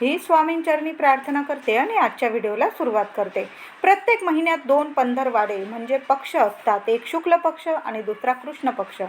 ही स्वामींचरणी प्रार्थना करते आणि आजच्या व्हिडिओला सुरुवात करते. प्रत्येक महिन्यात दोन पंधरवाडे म्हणजे पक्ष असतात. एक शुक्ल पक्ष आणि दुसरा कृष्ण पक्ष.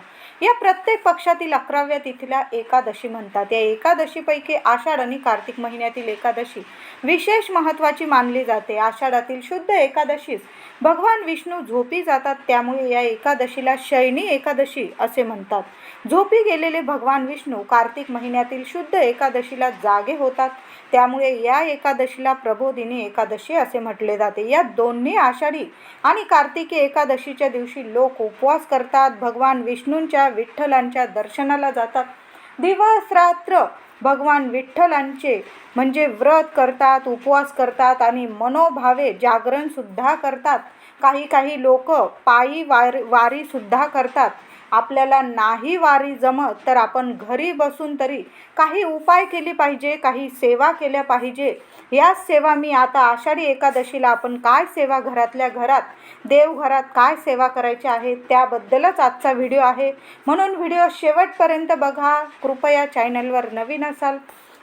या प्रत्येक पक्षातील अकराव्या तिथीला एकादशी म्हणतात. या एकादशीपैकी आषाढ आणि कार्तिक महिन्यातील एकादशी विशेष महत्त्वाची मानली जाते. आषाढातील शुद्ध एकादशीस भगवान विष्णू झोपी जातात. त्यामुळे या एकादशीला शयनी एकादशी असे म्हणतात. झोपी गेलेले भगवान विष्णू कार्तिक महिन्यातील शुद्ध एकादशीला जागे होतात. त्यामुळे या एकादशीला प्रबोधिनी एकादशी असे म्हटले जाते. या दोन्ही आषाढी आणि कार्तिकी एकादशीच्या दिवशी लोक उपवास करतात. भगवान विष्णूंच्या विठ्ठलांच्या दर्शनाला जातात. दिवस रात्र भगवान विठ्ठलांचे म्हणजे व्रत करतात उपवास करतात आणि मनोभावे जागरणसुद्धा करतात. काही काही लोक पायी वारी वारीसुद्धा करतात. आपल्याला नाही वारी जमत तर आपण घरी बसून तरी काही उपाय केले पाहिजे काही सेवा केल्या पाहिजे. याच सेवा मी आता आषाढी एकादशीला आपण काय सेवा घरातल्या घरात देवघरात काय सेवा करायची आहे त्याबद्दलच आजचा व्हिडिओ आहे. म्हणून व्हिडिओ शेवटपर्यंत बघा. कृपया चॅनलवर नवीन असाल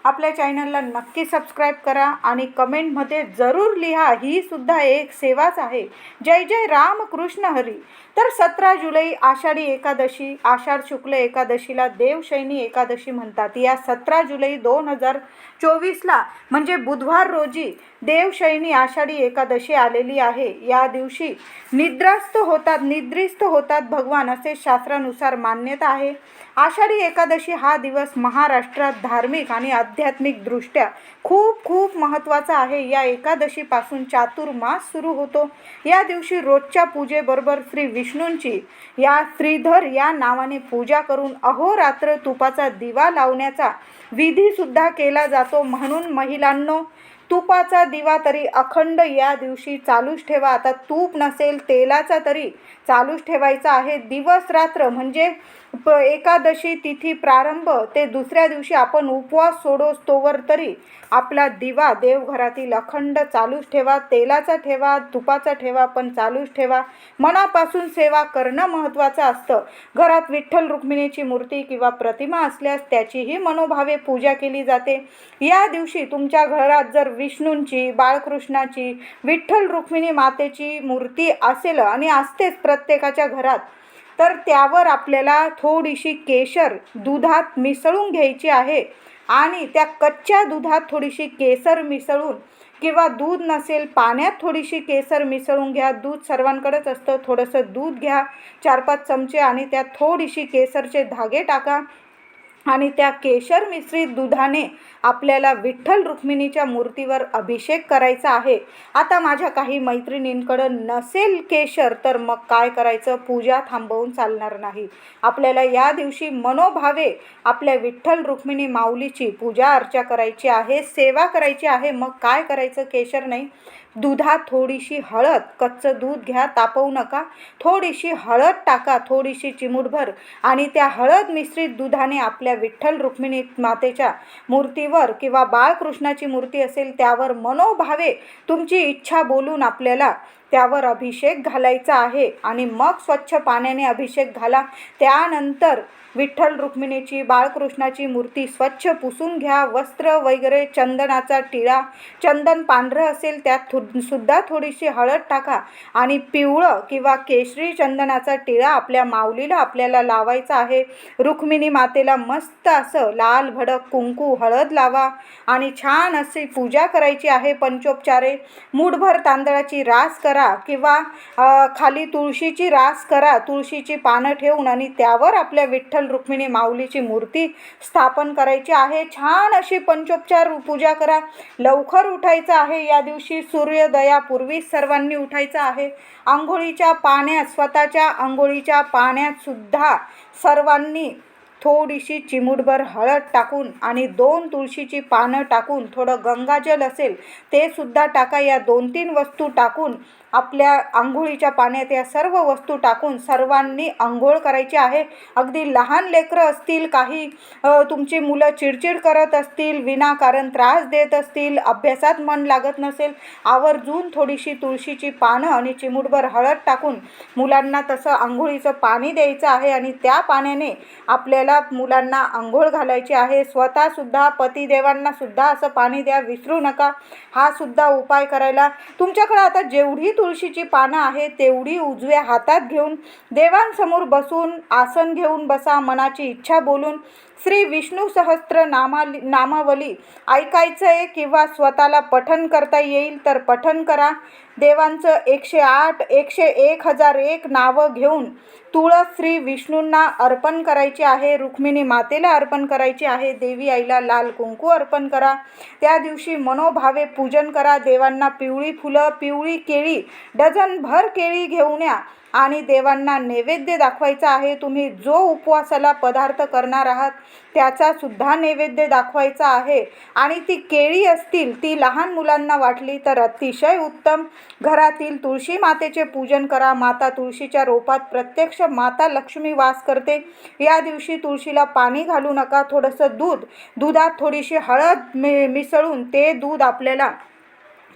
आपल्या चॅनलला नक्की सबस्क्राईब करा आणि कमेंटमध्ये जरूर लिहा. ही सुद्धा एक सेवाच आहे. जय जय राम कृष्ण हरी. तर सतरा जुलै आषाढी एकादशी आषाढ शुक्ल एकादशीला देवशैनी एकादशी म्हणतात. या सतरा जुलै दोन हजार चोवीसला म्हणजे बुधवार रोजी देवशैनी आषाढी एकादशी आलेली आहे. या दिवशी निद्रास्त होतात निद्रिस्त होतात भगवान असे शास्त्रानुसार मान्यता आहे. आषाढी एकादशी हा दिवस महाराष्ट्रात धार्मिक आणि आध्यात्मिकदृष्ट्या खूप खूप महत्त्वाचा आहे. या एकादशीपासून चातुर्मास सुरू होतो. या दिवशी रोजच्या पूजेबरोबर श्री विष्णूंची या श्रीधर या नावाने पूजा करून अहोरात्र तुपाचा दिवा लावण्याचा विधीसुद्धा केला जातो. म्हणून महिलांनो तुपाचा दिवा तरी अखंड या दिवशी चालूच ठेवा. आता तूप नसेल तेलाचा तरी चालूच ठेवायचा आहे. दिवस रात्र म्हणजे प एकादशी तिथी प्रारंभ ते दुसऱ्या दिवशी आपण उपवास सोडोस तोवर तरी आपला दिवा देवघरातील अखंड चालूच ठेवा तेलाचा ठेवा तुपाचा ठेवा पण चालूच ठेवा. मनापासून सेवा करणं महत्त्वाचं असतं. घरात विठ्ठल रुक्मिणीची मूर्ती किंवा प्रतिमा असल्यास त्याचीही मनोभावे पूजा केली जाते. या दिवशी तुमच्या घरात जर विष्णूंची बाळकृष्णाची विठ्ठल रुक्मिणी मातेची मूर्ती असेल आणि असतेच प्रत्येकाच्या घरात तर त्यावर आपल्याला थोडीशी केशर दुधात मिसळून घ्यायची आहे. आणि त्या कच्च्या दुधात थोडीशी केसर मिसळून किंवा दूध नसेल पाण्यात थोडीशी केसर मिसळून घ्या. दूध सर्वांकडेच असतं. थोडंसं दूध घ्या. चार पाच चमचे आणि त्यात थोडीशी केसरचे धागे टाका. आणि त्या केशर मिश्रित दुधाने आपल्याला विठ्ठल रुक्मिणीच्या मूर्तीवर अभिषेक करायचा आहे. आता माझ्या काही मैत्रिणींकडं नसेल केशर तर मग काय करायचं? पूजा थांबवून चालणार नाही. आपल्याला या दिवशी मनोभावे आपल्या विठ्ठल रुक्मिणी माऊलीची पूजा अर्चा करायची आहे सेवा करायची आहे. मग काय करायचं केशर नाही? दुधात थोडीशी हळद कच्चं दूध घ्या तापवू नका. थोडीशी हळद टाका थोडीशी चिमूटभर. आणि त्या हळद मिश्रित दुधाने आपल्या विठ्ठल रुक्मिणी मातेच्या मूर्तीवर किंवा बाळकृष्णाची मूर्ती असेल त्यावर मनोभावे तुमची इच्छा बोलून आपल्याला त्यावर अभिषेक घालायचा आहे. आणि मग स्वच्छ पाण्याने अभिषेक घाला. त्यानंतर विठ्ठल रुक्मिणीची बाळकृष्णाची मूर्ती स्वच्छ पुसून घ्या वस्त्र वगैरे चंदनाचा टिळा चंदन पांढरं असेल त्यात थो सुद्धा थोडीशी हळद टाका आणि पिवळं किंवा केशरी चंदनाचा टिळा आपल्या माऊलीला आपल्याला लावायचा आहे. रुक्मिणी मातेला मस्त असं लाल भडक कुंकू हळद लावा आणि छान अशी पूजा करायची आहे पंचोपचारे. मूठभर तांदळाची रास करा किंवा खाली तुळशीची रास करा तुळशीची पानं ठेवून आणि त्यावर आपल्या विठ्ठल रुक्मिणी माऊलीची मूर्ती स्थापन करायची आहे. छान अशी पंचोपचार पूजा करा. लवकर उठायचं आहे. या दिवशी सूर्योदयापूर्वी सर्वांनी उठायचं आहे. आंघोळीच्या पाण्यात स्वतःच्या आंघोळीच्या पाण्यात सुद्धा सर्वांनी थोडीशी चिमूटभर हळद टाकून आणि दोन तुळशीची पानं टाकून थोडं गंगाजल असेल ते सुद्धा टाका. या दोन तीन वस्तू टाकून आपल्या आंघोळीच्या पाण्यात या सर्व वस्तू टाकून सर्वांनी आंघोळ करायची आहे. अगदी लहान लेकरं असतील काही तुमची मुलं चिडचिड करत असतील विनाकारण त्रास देत असतील अभ्यासात मन लागत नसेल आवर्जून थोडीशी तुळशीची पानं आणि चिमूटभर हळद टाकून मुलांना तसं आंघोळीचं पाणी द्यायचं आहे आणि त्या पाण्याने आपल्याला मुलांना आंघोळ घालायची आहे. स्वतःसुद्धा पतिदेवांनासुद्धा असं पाणी द्या विसरू नका. हा सुद्धा उपाय करायला. तुमच्याकडे आता जेवढी तुळशीची पानं आहे तेवढी उजव्या हातात घेऊन देवांसमोर बसून आसन घेऊन बसा मनाची इच्छा बोलून श्री विष्णू सहस्त्र नामा नामावली ऐकायचं आहे किंवा स्वतःला पठन करता येईल तर पठन करा. देवांचं एकशे आठ एकशे एक हजार एक नावं घेऊन तुळस श्री विष्णूंना अर्पण करायची आहे. रुक्मिणी मातेला अर्पण करायची आहे. देवी आईला लाल कुंकू अर्पण करा. त्या दिवशी मनोभावे पूजन करा. देवांना पिवळी फुलं पिवळी केळी डझनभर केळी घेऊन या. आणि देवांना नैवेद्य दाखवायचा आहे. तुम्ही जो उपवासाला पदार्थ करणार आहात त्याचासुद्धा नैवेद्य दाखवायचा आहे. आणि ती केळी असतील ती लहान मुलांना वाटली तर अतिशय उत्तम. घरातील तुळशी मातेचे पूजन करा. माता तुळशीच्या रोपात प्रत्यक्ष माता लक्ष्मी वास करते. या दिवशी तुळशीला पाणी घालू नका. थोडंसं दूध. दुधात थोडीशी हळद मि मिसळून ते दूध आपल्याला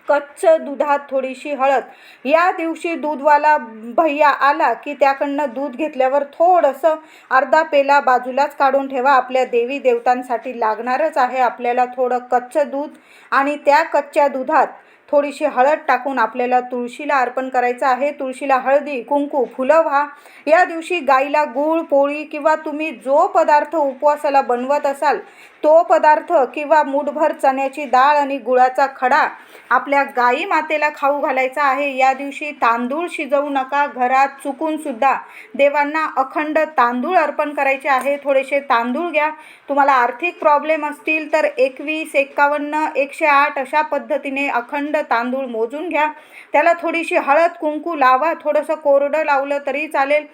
कच्च दुधात थोडीशी हळद. या दिवशी दूधवाला भैया आला की त्याकडनं दूध घेतल्यावर थोडंसं अर्धा पेला बाजूलाच काढून ठेवा. आपल्या देवी देवतांसाठी लागणारच आहे. आपल्याला थोडं कच्चं दूध आणि त्या कच्च्या दुधात थोडीशी हळद टाकून आपल्याला तुळशीला अर्पण करायचं आहे. तुळशीला हळदी कुंकू फुलं व्हा. या दिवशी गाईला गूळ पोळी किंवा तुम्ही जो पदार्थ उपवासाला बनवत असाल तो पदार्थ किंवा मूठभर चण्याची डाळ आणि गुळाचा खडा आपल्या गाई मातेला खाऊ घालायचा आहे. या दिवशी तांदूळ शिजवू नका. घरात चुकूनसुद्धा देवांना अखंड तांदूळ अर्पण करायचे आहे. थोडेसे तांदूळ घ्या. तुम्हाला आर्थिक प्रॉब्लेम असतील तर एकवीस एक्कावन्न एकशे आठ अशा पद्धतीने अखंड तांदूळ मोजून घ्या. त्याला थोडीशी हळद कुंकू लावा. थोडंसं कोरडं लावलं तरी चालेल.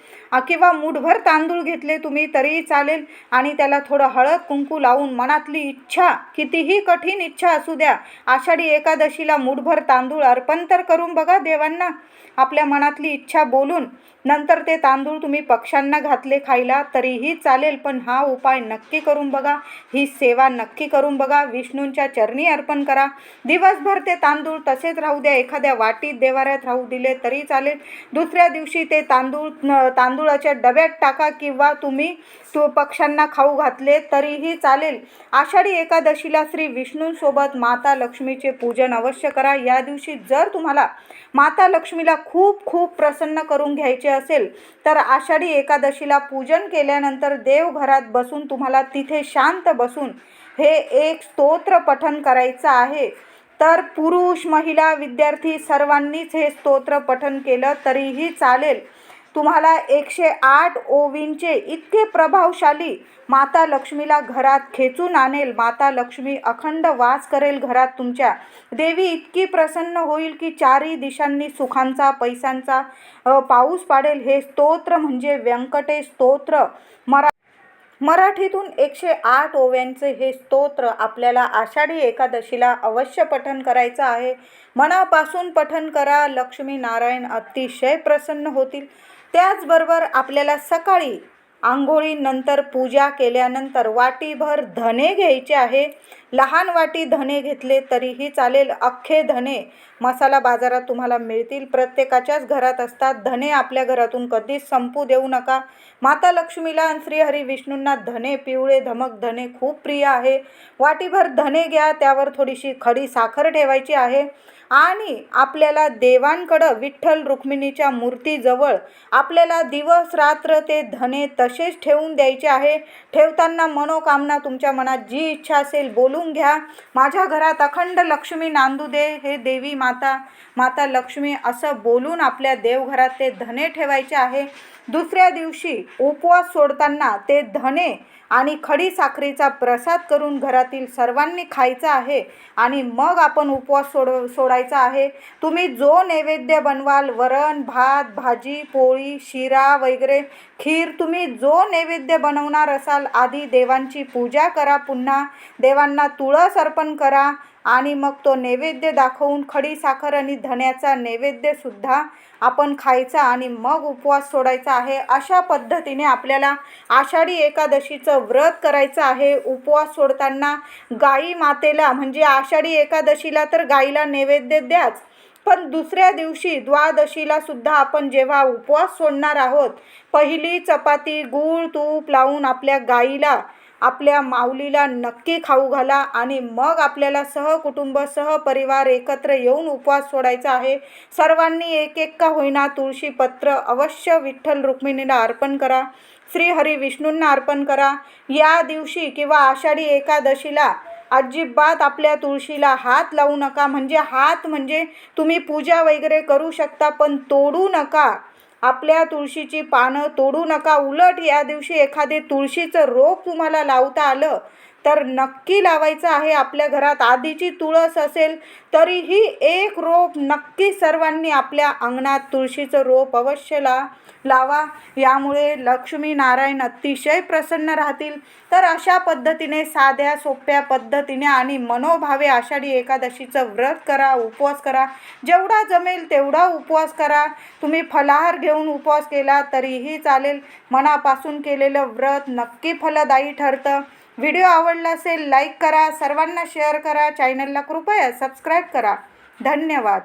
किंवा मूठभर तांदूळ घेतले तुम्ही तरीही चालेल. आणि त्याला थोडं हळद कुंकू लावून मनातली इच्छा कितीही कठीण इच्छा असू द्या आषाढी एकादशीला मूठभर तांदूळ अर्पण तर करून बघा देवांना. आपल्या मनातली इच्छा बोलून नंतर ते तांदूळ तुम्ही पक्ष्यांना घातले खायला तरीही चालेल पण हा उपाय नक्की करून बघा. ही सेवा नक्की करून बघा. विष्णूंच्या चरणी अर्पण करा. दिवसभर ते तांदूळ तसेच राहू द्या. एखाद्या वाटीत देवाऱ्यात राहू दिले तरी चालेल. दुसऱ्या दिवशी ते तांदूळ तांदूळाच्या डब्यात टाका किंवा तुम्ही तो पक्ष्यांना खाऊ घातले तरीही चालेल. आषाढी एकादशीला श्री विष्णूंसोबत माता लक्ष्मीचे पूजन अवश्य करा. या दिवशी जर तुम्हाला माता लक्ष्मीला खूप खूप प्रसन्न करून घ्यायचे असेल तर आषाढी एकादशीला पूजन केल्यानंतर देवघरात बसून तुम्हाला तिथे शांत बसून हे एक स्तोत्र पठन करायचं आहे. तर पुरुष महिला विद्यार्थी सर्वांनीच हे स्तोत्र पठन केलं तरीही चालेल. तुम्हाला एकशे आठ ओवींचे इतके प्रभावशाली माता लक्ष्मीला घरात खेचून आणेल. माता लक्ष्मी अखंड वास करेल घरात तुमच्या. देवी इतकी प्रसन्न होईल की चारही दिशांनी सुखांचा पैशांचा पाऊस पाडेल. हे स्तोत्र म्हणजे व्यंकटेश स्तोत्र. मरा मराठीतून एकशे आठ ओव्यांचे हे स्तोत्र आपल्याला आषाढी एकादशीला अवश्य पठन करायचं आहे. मनापासून पठन करा. लक्ष्मी नारायण अतिशय प्रसन्न होतील. त्याचबरोबर आपल्याला सकाळी आंघोळीनंतर पूजा केल्यानंतर वाटीभर धने घ्यायचे आहे. लहान वाटी धने घेतले तरीही चालेल. अख्खे धने मसाला बाजारात तुम्हाला मिळतील. प्रत्येकाच्याच घरात असतात. धने आपल्या घरातून कधीच संपू देऊ नका. माता लक्ष्मीला आणि श्रीहरी विष्णूंना धने पिवळे धमक धने खूप प्रिय आहे. वाटीभर धने घ्या. त्यावर थोडीशी खडी साखर ठेवायची आहे. आणि आपल्याला देवांकडं विठ्ठल रुक्मिणीच्या मूर्तीजवळ आपल्याला दिवस रात्र ते धने तसेच ठेवून द्यायचे आहे. ठेवताना मनोकामना तुमच्या मनात जी इच्छा असेल बोलून घ्या. माझ्या घरात अखंड लक्ष्मी नांदू दे हे देवी माता माता लक्ष्मी असं बोलून आपल्या देवघरात ते धने ठेवायचे आहे. दुसऱ्या दिवशी उपवास सोडताना ते धने आणि खडी साखरेचा प्रसाद करून घरातील सर्वांनी खायचा आहे आणि मग आपण उपवास सोड सोडायचा आहे. तुम्ही जो नैवेद्य बनवाल वरण भात भाजी पोळी शिरा वगैरे खीर तुम्ही जो नैवेद्य बनवणार असाल आधी देवांची पूजा करा पुन्हा. देवांना तुळस अर्पण करा. आणि मग तो नैवेद्य दाखवून खडी साखर आणि धण्याचा नैवेद्यसुद्धा आपण खायचा आणि मग उपवास सोडायचा आहे. अशा पद्धतीने आपल्याला आषाढी एकादशीचं व्रत करायचं आहे. उपवास सोडताना गाई मातेला म्हणजे आषाढी एकादशीला तर गाईला नैवेद्य द्याच पण दुसऱ्या दिवशी द्वादशीला सुद्धा आपण जेव्हा उपवास सोडणार आहोत पहिली चपाती गूळ तूप लावून आपल्या गाईला आपल्या माऊलीला नक्की खाऊ घाला आणि मग आपल्याला सहकुटुंब सहपरिवार एकत्र येऊन उपवास सोडायचा आहे. सर्वांनी एक एक का होईना तुळशी पत्र अवश्य विठ्ठल रुक्मिणीला अर्पण करा. श्रीहरी विष्णूंना अर्पण करा. या दिवशी किंवा आषाढी एकादशीला अजिबात आपल्या तुळशीला हात लावू नका. म्हणजे हात म्हणजे तुम्ही पूजा वगैरे करू शकता पण तोडू नका. आपल्या तुळशीची पानं तोडू नका. उलट या दिवशी एखादे तुळशीचं रोप तुम्हाला लावता आलं तर नक्की लावायचं आहे आपल्या घरात. आधीची तुळस असेल तरीही एक रोप नक्की सर्वांनी आपल्या अंगणात तुळशीचं रोप अवश्य ला लावा. यामुळे लक्ष्मी नारायण अतिशय प्रसन्न राहतील. तर अशा पद्धतीने साध्या सोप्या पद्धतीने आणि मनोभावे आषाढी एकादशीचं व्रत करा उपवास करा. जेवढा जमेल तेवढा उपवास करा. तुम्ही फलाहार घेऊन उपवास केला तरीही चालेल. मनापासून केलेलं व्रत नक्की फलदायी ठरतं. व्हिडिओ आवडला असेल लाईक करा. सर्वांना शेअर करा. चॅनलला कृपया सबस्क्राईब करा. धन्यवाद.